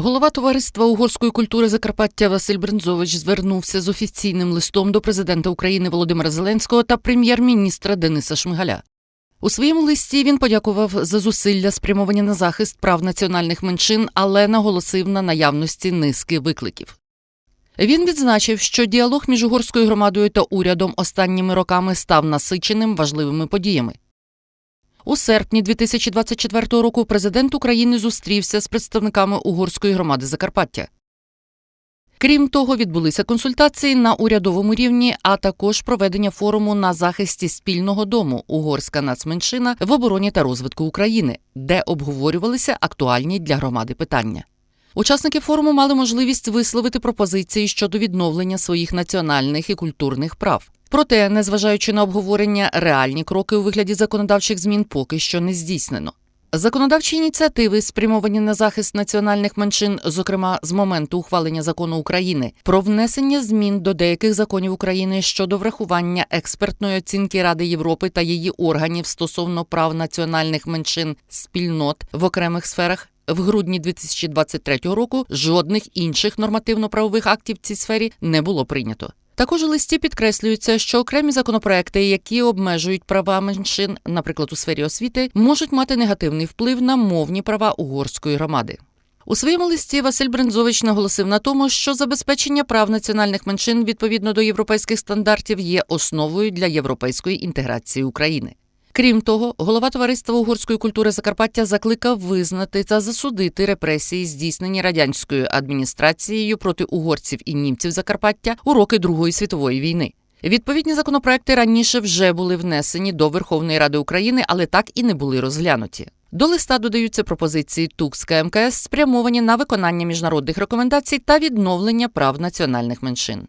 Голова товариства угорської культури Закарпаття Василь Брензович звернувся з офіційним листом до президента України Володимира Зеленського та прем'єр-міністра Дениса Шмигаля. У своєму листі він подякував за зусилля, спрямовані на захист прав національних меншин, але наголосив на наявності низки викликів. Він відзначив, що діалог між угорською громадою та урядом останніми роками став насиченим важливими подіями. У серпні 2024 року президент України зустрівся з представниками угорської громади Закарпаття. Крім того, відбулися консультації на урядовому рівні, а також проведення форуму на захисті спільного дому Угорська нацменшина в обороні та розвитку України, де обговорювалися актуальні для громади питання. Учасники форуму мали можливість висловити пропозиції щодо відновлення своїх національних і культурних прав. Проте, незважаючи на обговорення, реальні кроки у вигляді законодавчих змін поки що не здійснено. Законодавчі ініціативи, спрямовані на захист національних меншин, зокрема з моменту ухвалення закону України про внесення змін до деяких законів України щодо врахування експертної оцінки Ради Європи та її органів стосовно прав національних меншин спільнот в окремих сферах. В грудні 2023 року жодних інших нормативно-правових актів в цій сфері не було прийнято. Також у листі підкреслюється, що окремі законопроекти, які обмежують права меншин, наприклад, у сфері освіти, можуть мати негативний вплив на мовні права угорської громади. У своєму листі Василь Брензович наголосив на тому, що забезпечення прав національних меншин відповідно до європейських стандартів є основою для європейської інтеграції України. Крім того, голова товариства угорської культури Закарпаття закликав визнати та засудити репресії, здійснені радянською адміністрацією проти угорців і німців Закарпаття у роки Другої світової війни. Відповідні законопроекти раніше вже були внесені до Верховної Ради України, але так і не були розглянуті. До листа додаються пропозиції Тукська МКС, спрямовані на виконання міжнародних рекомендацій та відновлення прав національних меншин.